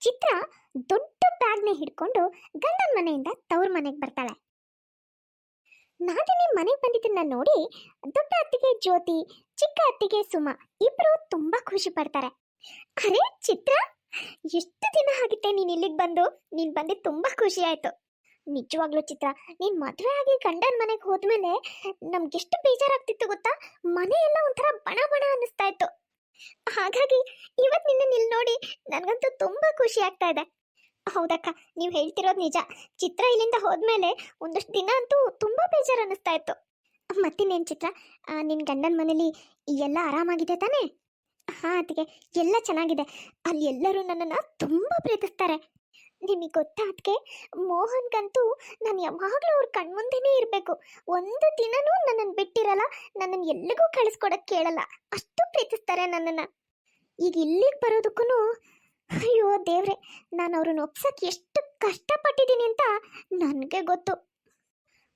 ಚಿತ್ರ ದೊಡ್ಡ ಬ್ಯಾಗ್ನ ಹಿಡ್ಕೊಂಡು ಗಂಡನ ಮನೆಯಿಂದ ತವ್ರ ಮನೆಗೆ ಬರ್ತಾಳೆ. ನಾದಿನಿ ಮನೆಗೆ ಬಂದಿದ್ದನ್ನ ನೋಡಿ ದೊಡ್ಡ ಅತ್ತಿಗೆ ಜ್ಯೋತಿ, ಚಿಕ್ಕ ಅತ್ತಿಗೆ ಸುಮಾ ಇಬ್ರು ತುಂಬಾ ಖುಷಿ ಪಡ್ತಾರೆ. ಅರೆ ಚಿತ್ರ, ಎಷ್ಟು ದಿನ ಆಗಿತ್ತೆ ನೀನ್ ಇಲ್ಲಿಗೆ ಬಂದು? ನೀನ್ ಬಂದು ತುಂಬಾ ಖುಷಿ ಆಯ್ತು. ನಿಜವಾಗ್ಲೂ ಚಿತ್ರ, ನೀನ್ ಮದುವೆ ಆಗಿ ಗಂಡನ ಮನೆಗೆ ಹೋದ್ಮೇಲೆ ನಮ್ಗೆಷ್ಟು ಬೇಜಾರಾಗ್ತಿತ್ತು ಗೊತ್ತಾ? ಮನೆ ಎಲ್ಲ ಒಂಥರ ಬಣ ಬಣ ಅನ್ನಿಸ್ತಾ ಇತ್ತು. ಹಾಗಾಗಿ ಇವತ್ ನಿನ್ನ ಇಲ್ಲಿ ನೋಡಿ ನನಗಂತೂ ತುಂಬಾ ಖುಷಿ ಆಗ್ತಾ ಇದೆ. ಹೌದಕ್ಕ, ನೀವು ಹೇಳ್ತಿರೋದು ನಿಜ. ಚಿತ್ರ ಇಲ್ಲಿಂದ ಹೋದ್ಮೇಲೆ ಒಂದಷ್ಟು ದಿನ ಅಂತೂ ತುಂಬಾ ಬೇಜಾರು ಅನ್ನಿಸ್ತಾ ಇತ್ತು. ಮತ್ತಿನ್ನೇನು ಚಿತ್ರ? ನಿನ್ನ ನಿನ್ ಗಂಡನ ಮನೇಲಿ ಎಲ್ಲ ಆರಾಮಾಗಿದೆ ತಾನೇ? ಹಾ ಅದಕ್ಕೆ ಎಲ್ಲ ಚೆನ್ನಾಗಿದೆ. ಅಲ್ಲಿ ಎಲ್ಲರೂ ನನ್ನನ್ನು ತುಂಬಾ ಪ್ರೀತಿಸ್ತಾರೆ. ನಿಮಗೆ ಗೊತ್ತಾದ್ಕೆ ಮೋಹನ್ಗಂತೂ ನಾನು ಯಾವಾಗಲೂ ಅವ್ರ ಕಣ್ಮುಂದೆನೇ ಇರಬೇಕು. ಒಂದು ದಿನನೂ ನನ್ನನ್ನು ಬಿಟ್ಟಿರಲ್ಲ ನನ್ನನ್ನು ಎಲ್ಲಿಗೂ ಕಳಿಸ್ಕೊಡಕ್ಕೆ ಕೇಳಲ್ಲ. ಅಷ್ಟು ಪ್ರೀತಿಸ್ತಾರೆ ನನ್ನನ್ನು. ಈಗ ಇಲ್ಲಿಗೆ ಬರೋದಕ್ಕೂ ಅಯ್ಯೋ ದೇವ್ರೆ ನಾನು ಅವ್ರನ್ನ ಒಪ್ಸಕ್ಕೆ ಎಷ್ಟು ಕಷ್ಟಪಟ್ಟಿದ್ದೀನಿ ಅಂತ ನನಗೆ ಗೊತ್ತು.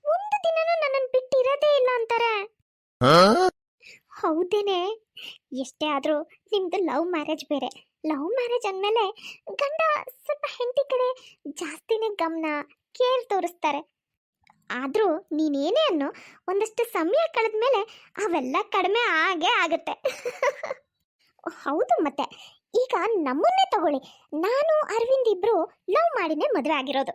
ಒಂದು ದಿನನೂ ನನ್ನನ್ನು ಬಿಟ್ಟಿರೋದೇ ಇಲ್ಲ ಅಂತಾರೆ. ಹೌದೇನೆ. ಎಷ್ಟೇ ಆದರೂ ನಿಮ್ದು ಲವ್ ಮ್ಯಾರೇಜ್ ಬೇರೆ. ಲವ್ ಮ್ಯಾರೇಜ್ ಅಂದಮೇಲೆ ಗಂಡ ಸ್ವಲ್ಪ ಹೆಂಡತಿ ಕಡೆ ಜಾಸ್ತಿನೇ ಗಮನ ಕೇರ್ ತೋರಿಸ್ತಾರೆ. ಆದರೂ ನೀನೇನೇ ಅನ್ನೋ ಒಂದಷ್ಟು ಸಮಯ ಕಳೆದ ಮೇಲೆ ಅವೆಲ್ಲ ಕಡಿಮೆ ಆಗೇ ಆಗುತ್ತೆ. ಹೌದು ಮತ್ತೆ. ಈಗ ನಮ್ಮನ್ನೇ ತಗೊಳ್ಳಿ. ನಾನು, ಅರವಿಂದ್ ಇಬ್ರು ಲವ್ ಮಾಡಿನೇ ಮದುವೆ ಆಗಿರೋದು.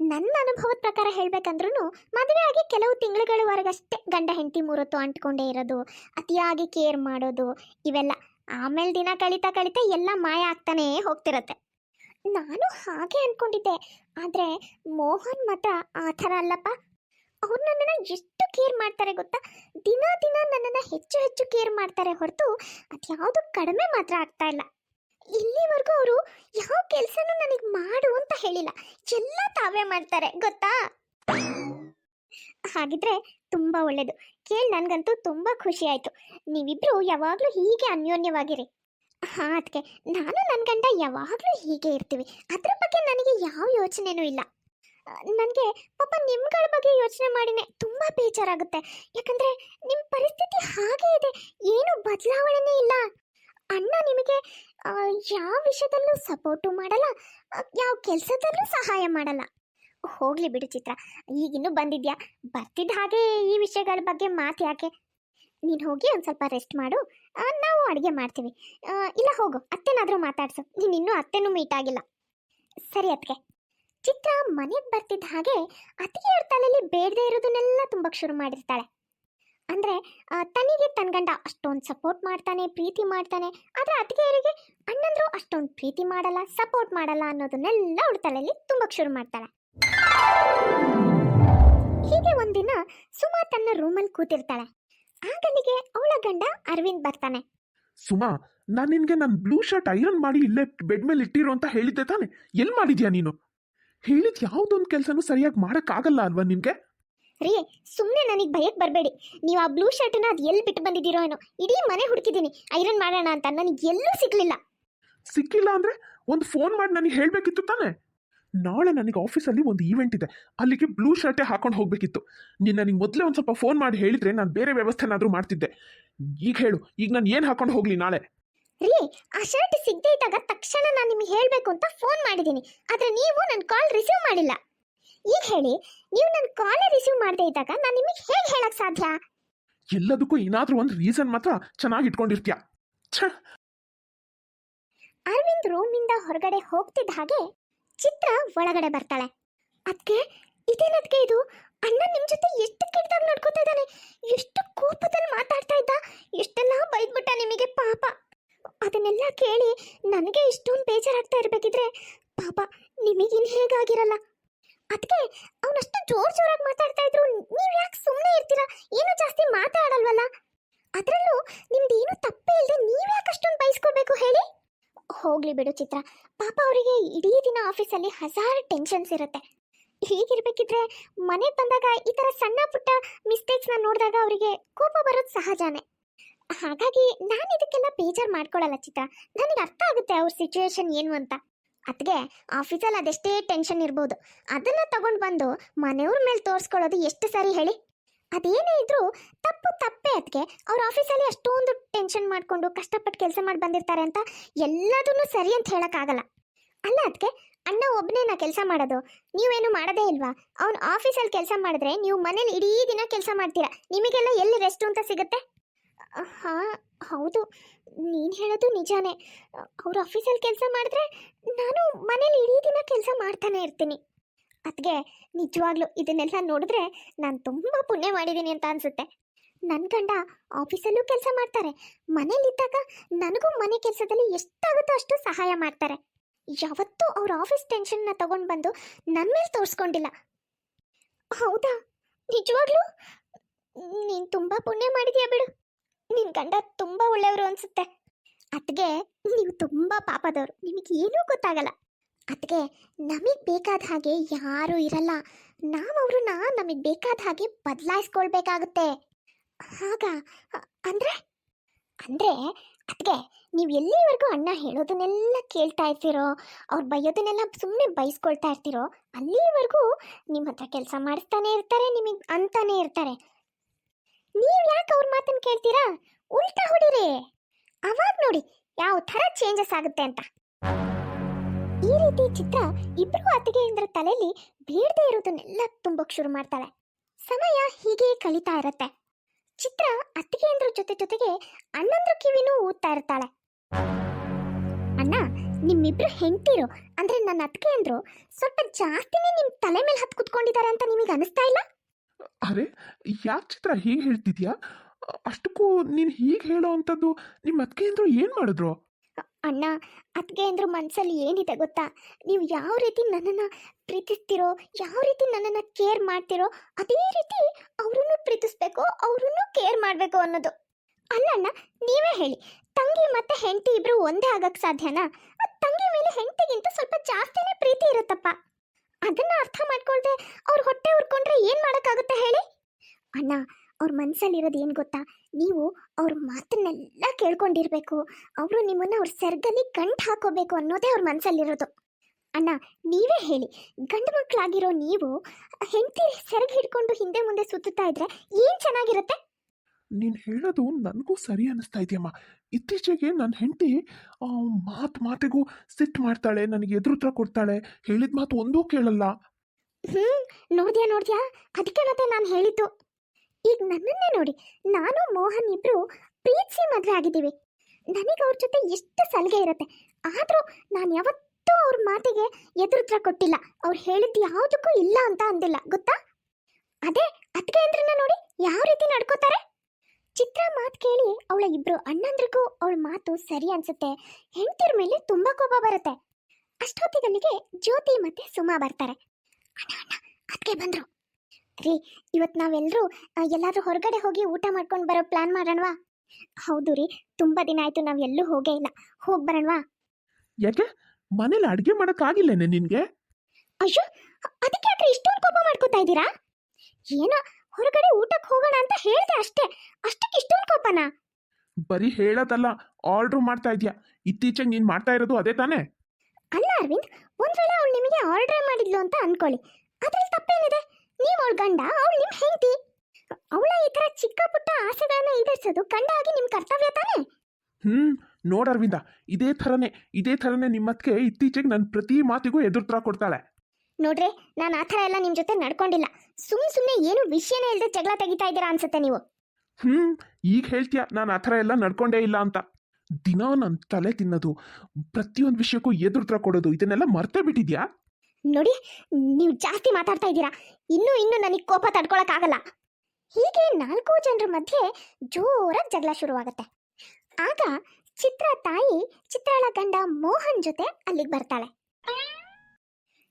ನನ್ನ ಅನುಭವದ ಪ್ರಕಾರ ಹೇಳ್ಬೇಕಂದ್ರೂ ಮದುವೆ ಆಗಿ ಕೆಲವು ತಿಂಗಳುಗಳವರೆಗಷ್ಟೇ ಗಂಡ ಹೆಂಡತಿ ಮೂರೊತ್ತು ಅಂಟ್ಕೊಂಡೇ ಇರೋದು, ಅತಿಯಾಗಿ ಕೇರ್ ಮಾಡೋದು, ಇವೆಲ್ಲ. ಆಮೇಲೆ ದಿನ ಕಳೀತಾ ಕಳೀತಾ ಎಲ್ಲ ಮಾಯ ಆಗ್ತಾನೇ ಹೋಗ್ತಿರತ್ತೆ. ನಾನು ಹಾಗೆ ಅನ್ಕೊಂಡಿದ್ದೆ, ಆದರೆ ಮೋಹನ್ ಮಾತ್ರ ಆ ಥರ ಅಲ್ಲಪ್ಪ. ಅವ್ರು ನನ್ನನ್ನು ಎಷ್ಟು ಕೇರ್ ಮಾಡ್ತಾರೆ ಗೊತ್ತಾ? ದಿನ ದಿನ ನನ್ನನ್ನು ಹೆಚ್ಚು ಹೆಚ್ಚು ಕೇರ್ ಮಾಡ್ತಾರೆ ಹೊರತು ಅದ್ಯಾವುದು ಕಡಿಮೆ ಮಾತ್ರ ಆಗ್ತಾ ಇಲ್ಲ. ಇಲ್ಲಿವರೆಗೂ ಅವರು ಯಾವ ಕೆಲಸನೂ ನನಗೆ ಮಾಡು ಅಂತ ಹೇಳಿಲ್ಲ. ಎಲ್ಲ ತಾವೇ ಮಾಡ್ತಾರೆ, ಗೊತ್ತಾ? ಹಾಗಿದ್ರೆ ತುಂಬ ಒಳ್ಳೇದು. ಕೇಳಿ ನನಗಂತೂ ತುಂಬ ಖುಷಿ ಆಯ್ತು. ನೀವಿಬ್ರು ಯಾವಾಗಲೂ ಹೀಗೆ ಅನ್ಯೋನ್ಯವಾಗಿರಿ. ಹಾ ಅದಕ್ಕೆ ನಾನು ನನ್ನ ಗಂಡ ಯಾವಾಗಲೂ ಹೀಗೆ ಇರ್ತೀವಿ. ಅದ್ರ ಬಗ್ಗೆ ನನಗೆ ಯಾವ ಯೋಚನೆನೂ ಇಲ್ಲ. ನನಗೆ ಪಾಪ ನಿಮ್ಗಳ ಬಗ್ಗೆ ಯೋಚನೆ ಮಾಡಿನೇ ತುಂಬಾ ಬೇಜಾರಾಗುತ್ತೆ. ಯಾಕಂದ್ರೆ ನಿಮ್ಮ ಪರಿಸ್ಥಿತಿ ಹಾಗೆ ಇದೆ. ಏನು ಬದಲಾವಣೆನೇ ಇಲ್ಲ. ಅಣ್ಣ ನಿಮಗೆ ಯಾವ ವಿಷಯದಲ್ಲೂ ಸಪೋರ್ಟು ಮಾಡಲ್ಲ. ಯಾವ ಕೆಲಸದಲ್ಲೂ ಸಹಾಯ ಮಾಡಲ್ಲ. ಹೋಗ್ಲಿ ಬಿಡು ಚಿತ್ರ, ಈಗಿನ್ನೂ ಬಂದಿದ್ಯಾ? ಬರ್ತಿದ್ದ ಹಾಗೆ ಈ ವಿಷಯಗಳ ಬಗ್ಗೆ ಮಾತು ಯಾಕೆ? ನೀನು ಹೋಗಿ ಒಂದು ಸ್ವಲ್ಪ ರೆಸ್ಟ್ ಮಾಡು. ನಾವು ಅಡುಗೆ ಮಾಡ್ತೀವಿ. ಇಲ್ಲ ಹೋಗು, ಅತ್ತೆನಾದರೂ ಮಾತಾಡ್ಸು. ನೀನು ಇನ್ನೂ ಅತ್ತೆನೂ ಮೀಟ್ ಆಗಿಲ್ಲ. ಸರಿ ಅದಕ್ಕೆ ಚಿತ್ರ ಮನೆಗೆ ಬರ್ತಿದ್ದ ಹಾಗೆ ಅತ್ತಿಗೆಯವ್ರ ತಲೆಯಲ್ಲಿ ಬೇಡದೇ ಇರೋದನ್ನೆಲ್ಲ ತುಂಬಕ್ಕೆ ಶುರು ಮಾಡಿರ್ತಾಳೆ. ಅಂದರೆ ತನಿಗೆ ತನ್ನ ಗಂಡ ಅಷ್ಟೊಂದು ಸಪೋರ್ಟ್ ಮಾಡ್ತಾನೆ, ಪ್ರೀತಿ ಮಾಡ್ತಾನೆ, ಆದರೆ ಅತ್ತಿಗೆಯರಿಗೆ ಅಣ್ಣಂದ್ರು ಅಷ್ಟೊಂದು ಪ್ರೀತಿ ಮಾಡಲ್ಲ ಸಪೋರ್ಟ್ ಮಾಡಲ್ಲ ಅನ್ನೋದನ್ನೆಲ್ಲ ಅವ್ರ ತಲೆಯಲ್ಲಿ ತುಂಬಕ್ಕೆ ಶುರು ಮಾಡ್ತಾಳೆ. ಹೀಗೆ ಒಂದಿನ ಸುಮಾ ತನ್ನ ರೂಮಲ್ಲಿ ಕೂತಿರ್ತಾಳೆ. ಆಗಲಿಗೆ ಅವಳ ಗಂಡ ಅರವಿಂದ್ ಬರ್ತಾನೆ. ಸುಮಾ ನಾನು ನಿನ್ಗೆ ನನ್ನ ಬ್ಲೂ ಶರ್ಟ್ ಐರನ್ ಮಾಡಿ ಇಲ್ಲೇ ಬೆಡ್ ಮೇಲೆ ಇಟ್ಟಿರು ಅಂತ ಹೇಳಿದ್ದೆ ತಾನೆ. ಎಲ್ಲಿ ಮಾಡಿದ್ಯಾ ನೀನು? ಹೇಳಿದ ಯಾವುದೊಂದು ಕೆಲಸನೂ ಸರಿಯಾಗಿ ಮಾಡೋಕ್ಕಾಗಲ್ಲ ಅಲ್ವಾ ನಿನಗೆ? ರೀ ಸುಮ್ಮನೆ ನನಗೆ ಭಯಕ್ಕೆ ಬರಬೇಡಿ. ನೀವು ಆ ಬ್ಲೂ ಶರ್ಟ್ ಅದು ಎಲ್ಲಿ ಬಿಟ್ಟು ಬಂದಿದ್ದೀರೋ ಏನೋ? ಇಡೀ ಮನೆ ಹುಡುಕಿದ್ದೀನಿ. ಐರನ್ ಮಾಡೋಣ ಅಂತ. ನನಗೆ ಎಲ್ಲೂ ಸಿಗ್ಲಿಲ್ಲ. ಸಿಕ್ಕಿಲ್ಲ ಅಂದ್ರೆ ಒಂದು ಫೋನ್ ಮಾಡಿ ನನಗೆ ಹೇಳಬೇಕಿತ್ತು ತಾನೆ. ನಾಳೆ ನನಗೆ ಆಫೀಸಲ್ಲಿ ಒಂದು ಈವೆಂಟ್ ಇದೆ. ಅಲ್ಲಿಗೆ ಬ್ಲೂ ಶರ್ಟೇ ಹಾಕೊಂಡು ಹೋಗಬೇಕಿತ್ತು. ನೀನು ನನಗೆ ಮೊದಲೇ ಒಂದು ಸ್ವಲ್ಪ ಫೋನ್ ಮಾಡಿ ಹೇಳಿದರೆ ನಾನು ಬೇರೆ ವ್ಯವಸ್ಥೆನಾದರೂ ಮಾಡ್ತಿದ್ದೆ. ಈಗ ಹೇಳು ಈಗ ನಾನು ಏನು ಹಾಕೊಂಡು ಹೋಗಲಿ ನಾಳೆ? ರೀ ಆ ಶರ್ಟ್ ಸಿಗದೆ ಇದ್ದಾಗ ತಕ್ಷಣ ನಾನು ನಿಮಗೆ ಹೇಳಬೇಕು ಅಂತ ಫೋನ್ ಮಾಡಿದ್ದೀನಿ. ಆದರೆ ನೀವು ನನ್ನ ಕಾಲ್ ರಿಸೀವ್ ಮಾಡಿಲ್ಲ. ಈಗ ಹೇಳಿ ನೀವು ನನ್ನ ಕಾಲೇ ರಿಸೀವ್ ಮಾಡದೇ ಇದ್ದಾಗ ನಾನು ನಿಮಗೆ ಹೇಗೆ ಹೇಳಕ್ಕೆ ಸಾಧ್ಯ? ಎಲ್ಲದಕ್ಕೂ ಏನಾದರೂ ಒಂದು ರೀಸನ್ ಮಾತ್ರ ಚೆನ್ನಾಗಿ ಇಟ್ಕೊಂಡಿರ್ತೀಯ? ಛ! ಅರವಿಂದ್ ರೂಮಿಂದ ಹೊರಗಡೆ ಹೋಗ್ತಿದ್ದ ಹಾಗೆ ಚಿತ್ರ ಒಳಗಡೆ ಬರ್ತಾಳೆ. ಅದಕ್ಕೆ ಇದೇನದ್ಕೆ ಇದು? ಅಣ್ಣ ನಿಮ್ ಜೊತೆ ಎಷ್ಟು ಕೆಟ್ಟದಾಗ ನಡ್ಕೋತಾ ಇದ್ದಾನೆ? ಎಷ್ಟು ಕೋಪದಲ್ಲಿ ಮಾತಾಡ್ತಾ ಇದ್ದ? ಎಷ್ಟೆಲ್ಲ ಬೈದ್ಬಿಟ್ಟ ನಿಮಗೆ ಪಾಪ. ಅದನ್ನೆಲ್ಲ ಕೇಳಿ ನನಗೆ ಇಷ್ಟೊಂದು ಬೇಜಾರಾಗ್ತಾ ಇರಬೇಕಿದ್ರೆ ಪಾಪ ನಿಮಗಿನ್ ಹೇಗಾಗಿರಲ್ಲ? ಅದಕ್ಕೆ ಅವನಷ್ಟು ಜೋರ್ ಜೋರಾಗಿ ಮಾತಾಡ್ತಾ ಇದ್ರು ನೀವು ಯಾಕೆ ಸುಮ್ಮನೆ ಇರ್ತೀರಾ? ಏನು ಜಾಸ್ತಿ ಮಾತಾಡಲ್ವಲ್ಲ? ಅದರಲ್ಲೂ ನಿಮ್ದು ಏನು ತಪ್ಪೇ ಇಲ್ಲದೆ ನೀವು ಯಾಕೆ ಅಷ್ಟೊಂದು ಬೈಸ್ಕೋಬೇಕು ಹೇಳಿ? ಹೋಗ್ಲಿ ಬಿಡು ಚಿತ್ರ. ಪಾಪ ಅವರಿಗೆ ಇಡೀ ದಿನ ಆಫೀಸಲ್ಲಿ ಹಜಾರ್ ಟೆನ್ಷನ್ಸ್ ಇರುತ್ತೆ. ಹೀಗಿರ್ಬೇಕಿದ್ರೆ ಮನೆಗೆ ಬಂದಾಗ ಈ ಥರ ಸಣ್ಣ ಪುಟ್ಟ ಮಿಸ್ಟೇಕ್ಸ್ನ ನೋಡಿದಾಗ ಅವರಿಗೆ ಕೋಪ ಬರೋದು ಸಹಜನೇ. ಹಾಗಾಗಿ ನಾನು ಇದಕ್ಕೆಲ್ಲ ಬೇಜಾರು ಮಾಡ್ಕೊಳ್ಳಲ್ಲ ಚಿತ್ರ. ನನಗೆ ಅರ್ಥ ಆಗುತ್ತೆ ಅವ್ರ ಸಿಚುವೇಶನ್ ಏನು ಅಂತ. ಅದಕ್ಕೆ ಆಫೀಸಲ್ಲಿ ಅದೆಷ್ಟೇ ಟೆನ್ಷನ್ ಇರ್ಬೋದು. ಅದನ್ನ ತಗೊಂಡು ಬಂದು ಮನೆಯವ್ರ ಮೇಲೆ ತೋರಿಸ್ಕೊಳ್ಳೋದು ಎಷ್ಟು ಸರಿ ಹೇಳಿ? ಅದೇನೇ ಇದ್ರೂ ತಪ್ಪು ತಪ್ಪೇ ಅದಕ್ಕೆ ಅವ್ರ ಆಫೀಸಲ್ಲಿ ಅಷ್ಟೊಂದು ಟೆನ್ಷನ್ ಮಾಡಿಕೊಂಡು ಕಷ್ಟಪಟ್ಟು ಕೆಲಸ ಮಾಡಿ ಬಂದಿರ್ತಾರೆ ಅಂತ ಎಲ್ಲದನ್ನು ಸರಿ ಅಂತ ಹೇಳೋಕ್ಕಾಗಲ್ಲ. ಅಲ್ಲ ಅದಕ್ಕೆ ಅಣ್ಣ ಒಬ್ಬನೇ ಕೆಲಸ ಮಾಡೋದು. ನೀವೇನು ಮಾಡೋದೇ ಇಲ್ವಾ? ಅವ್ನು ಆಫೀಸಲ್ಲಿ ಕೆಲಸ ಮಾಡಿದ್ರೆ ನೀವು ಮನೇಲಿ ಇಡೀ ದಿನ ಕೆಲಸ ಮಾಡ್ತೀರಾ? ನಿಮಗೆಲ್ಲ ಎಲ್ಲಿ ರೆಸ್ಟ್ ಅಂತ ಸಿಗುತ್ತೆ? ಹಾಂ, ಹೌದು. ನೀನು ಹೇಳೋದು ನಿಜಾನೇ. ಅವ್ರ ಆಫೀಸಲ್ಲಿ ಕೆಲಸ ಮಾಡಿದ್ರೆ ನಾನು ಮನೇಲಿ ಇಡೀ ದಿನ ಕೆಲಸ ಮಾಡ್ತಾನೆ ಇರ್ತೀನಿ. ಅದಕ್ಕೆ ನಿಜವಾಗ್ಲೂ ಇದನ್ನೆಲ್ಲ ನೋಡಿದ್ರೆ ನಾನು ತುಂಬ ಪುಣ್ಯ ಮಾಡಿದ್ದೀನಿ ಅಂತ ಅನ್ಸುತ್ತೆ. ನನ್ನ ಗಂಡ ಆಫೀಸಲ್ಲೂ ಕೆಲಸ ಮಾಡ್ತಾರೆ. ಮನೇಲಿದ್ದಾಗ ನನಗೂ ಮನೆ ಕೆಲಸದಲ್ಲಿ ಎಷ್ಟಾಗುತ್ತೋ ಅಷ್ಟು ಸಹಾಯ ಮಾಡ್ತಾರೆ. ಯಾವತ್ತೂ ಅವ್ರ ಆಫೀಸ್ ಟೆನ್ಷನ್ನ ತಗೊಂಡು ಬಂದು ನನ್ನ ಮೇಲೆ ತೋರಿಸ್ಕೊಂಡಿಲ್ಲ. ಹೌದಾ? ನಿಜವಾಗ್ಲೂ? ನೀನು ತುಂಬ ಪುಣ್ಯ ಮಾಡಿದ್ಯಾ ಬಿಡು. ನಿನ್ನ ಗಂಡ ತುಂಬ ಒಳ್ಳೆಯವರು ಅನ್ಸುತ್ತೆ. ಅದಕ್ಕೆ ನೀವು ತುಂಬ ಪಾಪದವರು. ನಿಮಗೆ ಏನೂ ಗೊತ್ತಾಗಲ್ಲ. ಅದಕ್ಕೆ ನಮಗೆ ಬೇಕಾದ ಹಾಗೆ ಯಾರೂ ಇರಲ್ಲ. ನಾವು ಅವ್ರನ್ನ ನಮಗೆ ಬೇಕಾದ ಹಾಗೆ ಬದಲಾಯಿಸ್ಕೊಳ್ಬೇಕಾಗುತ್ತೆ. ಅ- ಅಂದ್ರೆ? ಅಂದ್ರೆ ಅದಕ್ಕೆ ನೀವು ಎಲ್ಲಿವರೆಗೂ ಅಣ್ಣ ಹೇಳೋದನ್ನೆಲ್ಲ ಕೇಳ್ತಾ ಇರ್ತೀರೋ, ಅವ್ರು ಬೈಯೋದನ್ನೆಲ್ಲ ಸುಮ್ಮನೆ ಬೈಸ್ಕೊಳ್ತಾ ಇರ್ತೀರೋ, ಅಲ್ಲಿವರೆಗೂ ನಿಮ್ಮ ಹತ್ರ ಕೆಲಸ ಮಾಡಿಸ್ತಾನೆ ಇರ್ತಾರೆ, ನಿಮಗೆ ಅಂತಾನೆ ಇರ್ತಾರೆ. ನೀವು ಯಾಕೆ ಅವ್ರ ಮಾತನ್ನು ಕೇಳ್ತೀರಾ? ಉಲ್ಟಾ ಹೊಡಿರಿ. ಅವಾಗ ನೋಡಿ ಯಾವ ಥರ ಚೇಂಜಸ್ ಆಗುತ್ತೆ ಅಂತ. ಈ ರೀತಿ ಚಿತ್ರ ಇಬ್ಬರು ಅತ್ತಿಗೆಯಂದ್ರ ತಲೆಯಲ್ಲಿ ಬೇಡದೇ ಇರೋದನ್ನೆಲ್ಲ ತುಂಬಕ್ಕೆ ಶುರು ಮಾಡ್ತಾಳೆ. ಸಮಯ ಹೀಗೆ ಕಳೀತಾ ಇರತ್ತೆ. ಚಿತ್ರ ಅತ್ತಿಗೆಯಂದ್ರ ಜೊತೆ ಜೊತೆಗೆ ಅಣ್ಣಂದ್ರ ಕಿವಿನೂ ಊದ್ತಾ ಇರ್ತಾಳೆ. ಅಣ್ಣ, ನಿಮ್ಮಿಬ್ರು ಹೆಂಡ್ತಿರು, ಅಂದ್ರೆ ನನ್ನ ಅತ್ತಿಗೆ ಅಂದ್ರು ಸ್ವಲ್ಪ ಜಾಸ್ತಿನೇ ನಿಮ್ ತಲೆ ಮೇಲೆ ಹತ್ ಕುತ್ಕೊಂಡಿದ್ದಾರೆ ಅಂತ ನಿಮಗೆ ಅನಿಸ್ತಾ ಇಲ್ಲ? ಅರೆ, ಯಾಕೆ ಚಿತ್ರ ಹೀಗೆ ಹೇಳ್ತಿದ್ಯಾ? ಅಷ್ಟಕ್ಕೂ ನೀನು ಹೀಗೆ ಹೇಳೋ ಅಂಥದ್ದು ನಿಮ್ಮ ಅತ್ತಿಗೆ ಅಂದ್ರು ಏನು ಮಾಡಿದ್ರು? ಅಣ್ಣ, ಅತ್ತಿಗೆ ಅಂದ್ರೂ ಮನಸ್ಸಲ್ಲಿ ಏನಿದೆ ಗೊತ್ತಾ? ನೀವು ಯಾವ ರೀತಿ ನನ್ನನ್ನು ಪ್ರೀತಿಸ್ತಿರೋ, ಯಾವ ರೀತಿ ನನ್ನನ್ನು ಕೇರ್ ಮಾಡ್ತಿರೋ, ಅದೇ ರೀತಿ ಅವ್ರನ್ನೂ ಪ್ರೀತಿಸ್ಬೇಕು, ಅವ್ರನ್ನೂ ಕೇರ್ ಮಾಡಬೇಕು ಅನ್ನೋದು. ಅಲ್ಲ ಅಣ್ಣ, ನೀವೇ ಹೇಳಿ. ತಂಗಿ ಮತ್ತೆ ಹೆಂಡತಿ ಇಬ್ಬರು ಒಂದೇ ಆಗಕ್ಕೆ ಸಾಧ್ಯನಾ? ತಂಗಿ ಮೇಲೆ ಹೆಂಡತಿಗಿಂತ ಸ್ವಲ್ಪ ಜಾಸ್ತಿನೇ ಪ್ರೀತಿ ಇರುತ್ತಪ್ಪ. ಅದನ್ನ ಅರ್ಥ ಮಾಡ್ಕೊಳ್ದೆ ಅವ್ರ ಹೊಟ್ಟೆ ಉರ್ಕೊಂಡ್ರೆ ಏನು ಮಾಡೋಕ್ಕಾಗುತ್ತೆ ಹೇಳಿ? ಅಣ್ಣ ಅವ್ರ ಮನಸ್ಸಲ್ಲಿರೋದು ಏನು ಗೊತ್ತಾ? ನೀವು ಅವ್ರ ಮಾತನ್ನೆಲ್ಲ ಕೇಳ್ಕೊಂಡಿರಬೇಕು. ಅವರು ನಿಮ್ಮನ್ನು ಅವ್ರ ಸರ್ಗಲ್ಲಿ ಗಂಟು ಹಾಕೋಬೇಕು ಅನ್ನೋದೇ ಅವ್ರ ಮನಸ್ಸಲ್ಲಿರೋದು ಅಣ್ಣ ನೀವೇ ಹೇಳಿ. ಗಂಡು ಮಕ್ಕಳಾಗಿರೋ ನೀವು ಹೆಂಡತಿ ಸೆರಗ್ ಹಿಡ್ಕೊಂಡು ಹಿಂದೆ ಮುಂದೆ ಸುತ್ತುತ್ತಾ ಇದ್ರೆ ಏನ್ ಚೆನ್ನಾಗಿರುತ್ತೆ? ನೀನು ಹೇಳೋದು ನನಗೂ ಸರಿ ಅನ್ನಿಸ್ತಾ ಇದೆಯಮ್ಮ. ಇತ್ತೀಚೆಗೆ ನನ್ನ ಹೆಂಡತಿ ಮಾತು ಮಾತಿಗೂ ಸಿಟ್ಟು ಮಾಡ್ತಾಳೆ ನನಗೆ ಎದುರುತ್ರ ಕೊಡ್ತಾಳೆ. ಹೇಳಿದ ಮಾತು ಒಂದೂ ಕೇಳಲ್ಲ. ಹ್ಮ್ ನೋಡ್ದ್ಯಾ ನೋಡ್ದ್ಯಾ? ಅದಕ್ಕೆ ಮತ್ತೆ ನಾನು ಹೇಳಿದ್ದು. ಈಗ ನನ್ನನ್ನೇ ನೋಡಿ, ನಾನು, ಮೋಹನ್ ಇಬ್ರು ಪ್ರೀತಿಸಿ ಮದುವೆ ಆಗಿದ್ದೀವಿ. ನನಗೆ ಅವ್ರ ಜೊತೆ ಎಷ್ಟು ಸಲಿಗೆ ಇರುತ್ತೆ. ಆದರೂ ನಾನು ಯಾವತ್ತೂ ಅವ್ರ ಮಾತಿಗೆ ಎದುರುತ್ರ ಕೊಟ್ಟಿಲ್ಲ. ಅವ್ರು ಹೇಳಿದ್ದು ಯಾವುದಕ್ಕೂ ಇಲ್ಲ ಅಂತ ಅಂದಿಲ್ಲ, ಗೊತ್ತಾ? ಅದೇ ಅದಕ್ಕೆ ಅಂದ್ರನ್ನ ನೋಡಿ ಯಾವ ರೀತಿ ನಡ್ಕೋತಾರೆ? ಚಿತ್ರ ಮಾತು ಕೇಳಿ ಅವಳ ಇಬ್ರು ಅಣ್ಣಂದ್ರಿಗೂ ಅವಳ ಮಾತು ಸರಿ ಅನ್ಸುತ್ತೆ. ಹೆಂಡತಿರ ಮೇಲೆ ತುಂಬಾ ಕೋಪ ಬರುತ್ತೆ. ಅಷ್ಟೊತ್ತಿಗಲ್ಲಿಗೆ ಜ್ಯೋತಿ ಮತ್ತೆ ಸುಮಾ ಬರ್ತಾರೆ. ಅಣ್ಣ ಅಣ್ಣ ಅದಕ್ಕೆ ಬಂದ್ರು. ರೀ ಇವತ್ತು ನಾವೆಲ್ಲರೂ ಎಲ್ಲಾದರೂ ಹೊರಗಡೆ ಹೋಗಿ ಊಟ ಮಾಡ್ಕೊಂಡು ಬರೋ ಪ್ಲಾನ್ ಮಾಡೋಣವಾ? ಹೌದು ರೀ ತುಂಬ ದಿನ ಆಯಿತು ನಾವು ಎಲ್ಲೂ ಹೋಗೇ ಇಲ್ಲ. ಹೋಗಿ ಬರೋಣವಾ? ಯಾಕೆ? ಮನೇಲಿ ಅಡುಗೆ ಮಾಡೋಕ್ಕಾಗಿಲ್ಲೇನೆ ನಿನಗೆ? ಅಯ್ಯೋ ಅದಕ್ಕೆ ಯಾಕೆ ಇಷ್ಟೊಂದು ಕೋಪ ಮಾಡ್ಕೋತಾ ಇದ್ದೀರಾ? ಏನೋ ಹೊರಗಡೆ ಊಟಕ್ಕೆ ಹೋಗೋಣ ಅಂತ ಹೇಳಿದೆ ಅಷ್ಟೇ. ಅಷ್ಟಕ್ಕೆ ಇಷ್ಟೊಂದು ಕೋಪನಾ? ಬರೀ ಹೇಳೋದಲ್ಲ ಆರ್ಡ್ರ್ ಮಾಡ್ತಾ ಇದೆಯಾ? ಇತ್ತೀಚೆಗೆ ನೀನು ಮಾಡ್ತಾ ಇರೋದು ಅದೇ ತಾನೇ? ಅಲ್ಲ ಅರವಿಂದ್ ಒಂದ್ ವೇಳೆ ಅವಳು ನಿಮಗೆ ಆರ್ಡರ್ ಮಾಡಿದ್ಲು ಅಂತ ಅನ್ಕೊಳ್ಳಿ. ಅದ್ರಲ್ಲಿ ತಪ್ಪೇನಿದೆ? ನೀವು ಅವಳ ಗಂಡ ಅವಳು ನಿಮ್ಮ ಹೆಂಡತಿ. ಅವಳ ಈ ಥರ ಚಿಕ್ಕ ಪುಟ್ಟ ಆಸೆಗಳನ್ನ ಈಡೇರಿಸೋದು ಗಂಡ ಆಗಿ ನಿಮ್ಮ ಕರ್ತವ್ಯ ತಾನೇ? ಹ್ಮ್ ನೋಡ್ ಅರವಿಂದ ಇದೇ ತರನೇ ಇದೇ ಥರನೇ ನಿಮ್ಮತ್ಗೆ ಇತ್ತೀಚೆಗೆ ನನ್ನ ಪ್ರತಿ ಮಾತಿಗೂ ಎದುರ್ತರ ಕೊಡ್ತಾಳೆ. ನೋಡ್ರಿ ನಾನು ಆ ಥರ ಎಲ್ಲ ನಿಮ್ಮ ಜೊತೆ ನಡ್ಕೊಂಡಿಲ್ಲ. ಸುಮ್ ಸುಮ್ಮನೆ ಏನು ವಿಷಯನೇ ಇಲ್ಲದೆ ಜಗಳ ತೆಗಿತಾ ಇದ್ದೀರಾ ಅನ್ಸುತ್ತೆ ನೀವು. ಹ್ಮ್ ಈಗ ಹೇಳ್ತೀಯ ನಾನು ಆ ಥರ ಎಲ್ಲ ನಡ್ಕೊಂಡೇ ಇಲ್ಲ ಅಂತ. ದಿನ ನನ್ನ ತಲೆ ತಿನ್ನೋದು ಪ್ರತಿಯೊಂದು ವಿಷಯಕ್ಕೂ ಎದುರುತ್ರ ಕೊಡೋದು ಇದನ್ನೆಲ್ಲ ಮರ್ತೇ ಬಿಟ್ಟಿದ್ಯಾ? ನೋಡಿ, ನೀವು ಜಾಸ್ತಿ ಮಾತಾಡ್ತಾ ಇದ್ದೀರಾ. ಇನ್ನೂ ಇನ್ನೂ ನನಗೆ ಕೋಪ ತಡ್ಕೊಳಕ್ಕಾಗಲ್ಲ. ಹೀಗೆ ನಾಲ್ಕು ಜನರ ಮಧ್ಯೆ ಜೋರಾಗಿ ಜಗಳ ಶುರುವಾಗುತ್ತೆ. ಆಗ ಚಿತ್ರ ತಾಯಿ, ಚಿತ್ರಾಳ ಗಂಡ ಮೋಹನ್ ಜೊತೆ ಅಲ್ಲಿಗೆ ಬರ್ತಾಳೆ.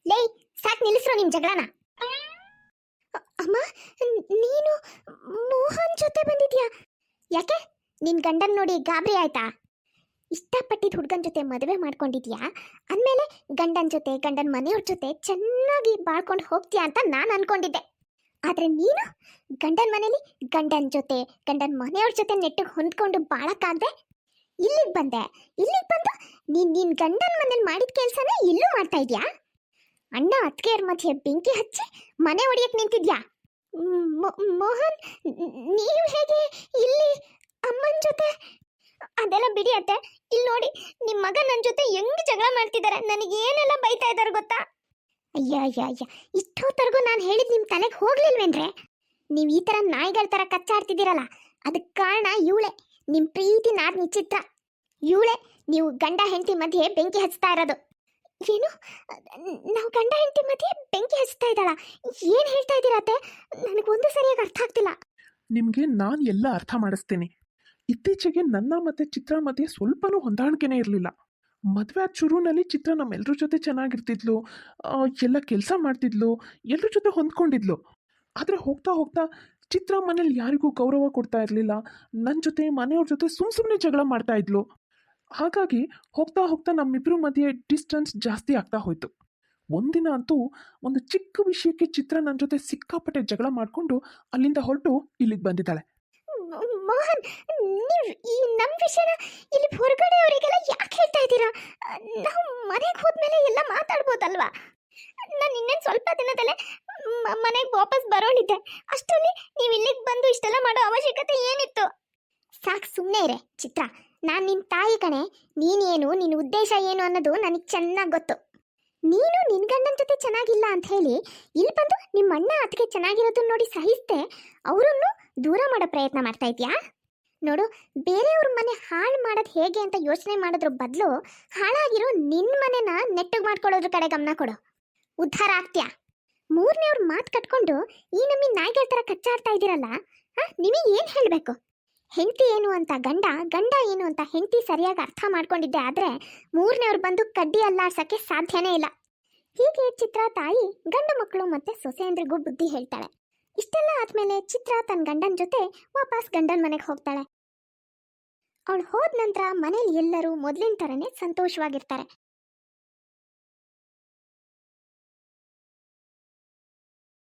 ಲೇ, ಸಾಕ್ ನಿಲ್ಲಿಸ್ರು ನಿಮ್ ಜಗಳನ. ಅಮ್ಮ, ನೀನು ಮೋಹನ್ ಜೊತೆ ಬಂದಿದ್ಯಾ? ಯಾಕೆ? ನಿನ್ ಗಂಡನ್ ನೋಡಿ ಗಾಬರಿ ಆಯ್ತಾ? ಇಷ್ಟಪಟ್ಟಿದ್ದ ಹುಡುಗನ ಜೊತೆ ಮದುವೆ ಮಾಡ್ಕೊಂಡಿದ್ಯಾ? ಅಂದಮೇಲೆ ಗಂಡನ ಜೊತೆ, ಗಂಡನ ಮನೆಯವ್ರ ಜೊತೆ ಚೆನ್ನಾಗಿ ಬಾಳ್ಕೊಂಡು ಹೋಗ್ತೀಯಾ ಅಂತ ನಾನು ಅನ್ಕೊಂಡಿದ್ದೆ. ಆದರೆ ನೀನು ಗಂಡನ ಮನೇಲಿ ಗಂಡನ ಜೊತೆ, ಗಂಡನ ಮನೆಯವ್ರ ಜೊತೆ ನೆಟ್ಟಿಗೆ ಹೊಂದ್ಕೊಂಡು ಬಾಳಕ್ಕಾಗದೆ ಇಲ್ಲಿಗೆ ಬಂದೆ. ಇಲ್ಲಿಗೆ ಬಂದು ನೀನು ನಿನ್ನ ಗಂಡನ ಮನೇಲಿ ಮಾಡಿದ ಕೆಲಸನೇ ಇಲ್ಲೂ ಮಾಡ್ತಾ ಇದೆಯಾ? ಅಣ್ಣ ಅತ್ತಿಗೆಯರ ಮಧ್ಯೆ ಬೆಂಕಿ ಹಚ್ಚಿ ಮನೆ ಒಡೆಯಕ್ಕೆ ನಿಂತಿದ್ಯಾ? ಮೋಹನ್, ನೀವು ಹೇಗೆ ಇಲ್ಲಿ ಅಮ್ಮನ ಜೊತೆ ಅದೆಲ್ಲ ಬಿಡಿ ಅತ್ತೆ. ಇಲ್ಲಿ ನೋಡಿ ನಿಮ್ಮ ಮಗ ನನ್ನ ಜೊತೆ ಹೆಂಗ್ ಜಗಳ ಮಾಡ್ತಿದ್ದಾರೆ ನನಗೆ ಏನೆಲ್ಲ ಬೈತಾ ಇದ್ದಾರೆ ಗೊತ್ತಾ? ಅಯ್ಯ ಅಯ್ಯ ಅಯ್ಯ, ಇಷ್ಟೊತ್ತರೆಗೂ ನಾನು ಹೇಳಿದ ನಿಮ್ಮ ತಲೆಗೆ ಹೋಗ್ಲಿಲ್ವೇನ್ರೆ? ನೀವು ಈ ಥರ ನಾಯಿಗಳ ಥರ ಕಚ್ಚಾಡ್ತಿದ್ದೀರಲ್ಲ ಅದಕ್ಕೆ ಕಾರಣ ಇವಳೆ. ನಿಮ್ಮ ಪ್ರೀತಿ ನಾದ್ ನಿಚಿತ್ರ ಇವಳೆ ನೀವು ಗಂಡ ಹೆಂಡತಿ ಮಧ್ಯೆ ಬೆಂಕಿ ಹಚ್ತಾ ಇರೋದು. ಏನು? ನಾವು ಗಂಡ ಹೆಂಡತಿ ಮಧ್ಯೆ ಬೆಂಕಿ ಹಚ್ತಾ ಇದ್ದಾಳ. ಏನು ಹೇಳ್ತಾ ಇದ್ದೀರಾ ನನಗೆ ನನಗೊಂದು ಸರಿಯಾಗಿ ಅರ್ಥ ಆಗ್ತಿಲ್ಲ. ನಿಮಗೆ ನಾನು ಎಲ್ಲ ಅರ್ಥ ಮಾಡಿಸ್ತೇನೆ. ಇತ್ತೀಚೆಗೆ ನನ್ನ ಮತ್ತೆ ಚಿತ್ರ ಮಧ್ಯೆ ಸ್ವಲ್ಪನೂ ಹೊಂದಾಣಿಕೆನೇ ಇರಲಿಲ್ಲ. ಮದುವೆ ಆದ ಶುರುವಿನಲ್ಲಿ ಚಿತ್ರ ನಮ್ಮೆಲ್ಲರ ಜೊತೆ ಚೆನ್ನಾಗಿರ್ತಿದ್ಲು ಎಲ್ಲ ಕೆಲಸ ಮಾಡ್ತಿದ್ಲು ಎಲ್ಲರ ಜೊತೆ ಹೊಂದ್ಕೊಂಡಿದ್ಲು. ಆದರೆ ಹೋಗ್ತಾ ಹೋಗ್ತಾ ಚಿತ್ರ ಮನೇಲಿ ಯಾರಿಗೂ ಗೌರವ ಕೊಡ್ತಾ ಇರಲಿಲ್ಲ ನನ್ನ ಜೊತೆ ಮನೆಯವ್ರ ಜೊತೆ ಸುಮ್ ಸುಮ್ಮನೆ ಜಗಳ ಮಾಡ್ತಾ ಇದ್ಲು. ಹಾಗಾಗಿ ಹೋಗ್ತಾ ಹೋಗ್ತಾ ನಮ್ಮಿಬ್ಬರ ಮಧ್ಯೆ ಡಿಸ್ಟೆನ್ಸ್ ಜಾಸ್ತಿ ಆಗ್ತಾ ಹೋಯ್ತು. ಒಂದಿನ ಅಂತೂ ಒಂದು ಚಿಕ್ಕ ವಿಷಯಕ್ಕೆ ಚಿತ್ರ ನನ್ನ ಜೊತೆ ಸಿಕ್ಕಾಪಟ್ಟೆ ಜಗಳ ಮಾಡಿಕೊಂಡು ಅಲ್ಲಿಂದ ಹೊರಟು ಇಲ್ಲಿಗೆ ಬಂದಿದ್ದಾಳೆ. ಮೋಹನ್ ನೀವು ಈ ನಮ್ಮ ವಿಷಯನ ಇಲ್ಲಿ ಹೊರಗಡೆ ಅವರಿಗೆಲ್ಲ ಯಾಕೆ ಹೇಳ್ತಾ ಇದ್ದೀರಾ? ನಾವು ಮನೆಗೆ ಹೋದ್ಮೇಲೆ ಎಲ್ಲ ಮಾತಾಡ್ಬೋದಲ್ವಾ? ನಾನು ಇನ್ನೇನು ಸ್ವಲ್ಪ ದಿನದಲ್ಲೇ ಮನೆಗೆ ವಾಪಸ್ ಬರೋಳಿದ್ದೆ. ಅಷ್ಟರಲ್ಲಿ ನೀವು ಇಲ್ಲಿಗೆ ಬಂದು ಇಷ್ಟೆಲ್ಲ ಮಾಡೋ ಅವಶ್ಯಕತೆ ಏನಿತ್ತು? ಸಾಕು ಸುಮ್ಮನೆ ಇರೆ, ಚಿತ್ರ. ನಾನು ನಿನ್ನ ತಾಯಿ ಕಣೆ. ನೀನೇನು ನಿನ್ನ ಉದ್ದೇಶ ಏನು ಅನ್ನೋದು ನನಗೆ ಚೆನ್ನಾಗಿ ಗೊತ್ತು. ನೀನು ನಿನ್ನ ಗಂಡನ ಜೊತೆ ಚೆನ್ನಾಗಿಲ್ಲ ಅಂತ ಹೇಳಿ, ಇಲ್ಲಿ ಬಂದು ನಿಮ್ಮ ಅಣ್ಣ ಅದಕ್ಕೆ ಚೆನ್ನಾಗಿರೋದನ್ನ ನೋಡಿ ಸಹಿಸ್ತೆ ಅವರನ್ನು ದೂರ ಮಾಡೋ ಪ್ರಯತ್ನ ಮಾಡ್ತಾ ಇದೆಯಾ ನೋಡು, ಬೇರೆಯವ್ರ ಮನೆ ಹಾಳು ಮಾಡೋದು ಹೇಗೆ ಅಂತ ಯೋಚನೆ ಮಾಡೋದ್ರ ಬದಲು ಹಾಳಾಗಿರೋ ನಿನ್ನ ಮನೆನ ನೆಟ್ಟಗೆ ಮಾಡ್ಕೊಳ್ಳೋದ್ರ ಕಡೆ ಗಮನ ಕೊಡು. ಉದ್ಧಾರ ಆಗ್ತೀಯಾ? ಮೂರನೇವ್ರ ಮಾತು ಕಟ್ಕೊಂಡು ಈ ನಮ್ಮಿ ನಾಯಿಗಳ ಥರ ಕಚ್ಚಾಡ್ತಾ ಇದ್ದೀರಲ್ಲ, ಹಾ? ನಿಮಗೆ ಏನು ಹೇಳಬೇಕು? ಹೆಂಡತಿ ಏನು ಅಂತ ಗಂಡ ಗಂಡ ಏನು ಅಂತ ಹೆಂಡತಿ ಸರಿಯಾಗಿ ಅರ್ಥ ಮಾಡ್ಕೊಂಡಿದ್ದೆ ಆದರೆ ಮೂರನೇವ್ರು ಬಂದು ಕಡ್ಡಿ ಅಲ್ಲಾಡ್ಸೋಕ್ಕೆ ಸಾಧ್ಯನೇ ಇಲ್ಲ. ಹೀಗೆ ಚಿತ್ರ ತಾಯಿ, ಗಂಡು ಮಕ್ಕಳು ಮತ್ತು ಸೊಸೆಯಂದ್ರಿಗೂ ಬುದ್ಧಿ ಹೇಳ್ತಾಳೆ. ಇಷ್ಟೆಲ್ಲ ಆದ್ಮೇಲೆ ಚಿತ್ರ ತನ್ನ ಗಂಡನ ಜೊತೆ ವಾಪಸ್ ಗಂಡನ ಮನೆಗೆ ಹೋಗ್ತಾಳೆ. ಅವಳು ಹೋದ ನಂತರ ಮನೇಲಿ ಎಲ್ಲರೂ ಮೊದಲಿನ ಥರನೇ ಸಂತೋಷವಾಗಿರ್ತಾರೆ.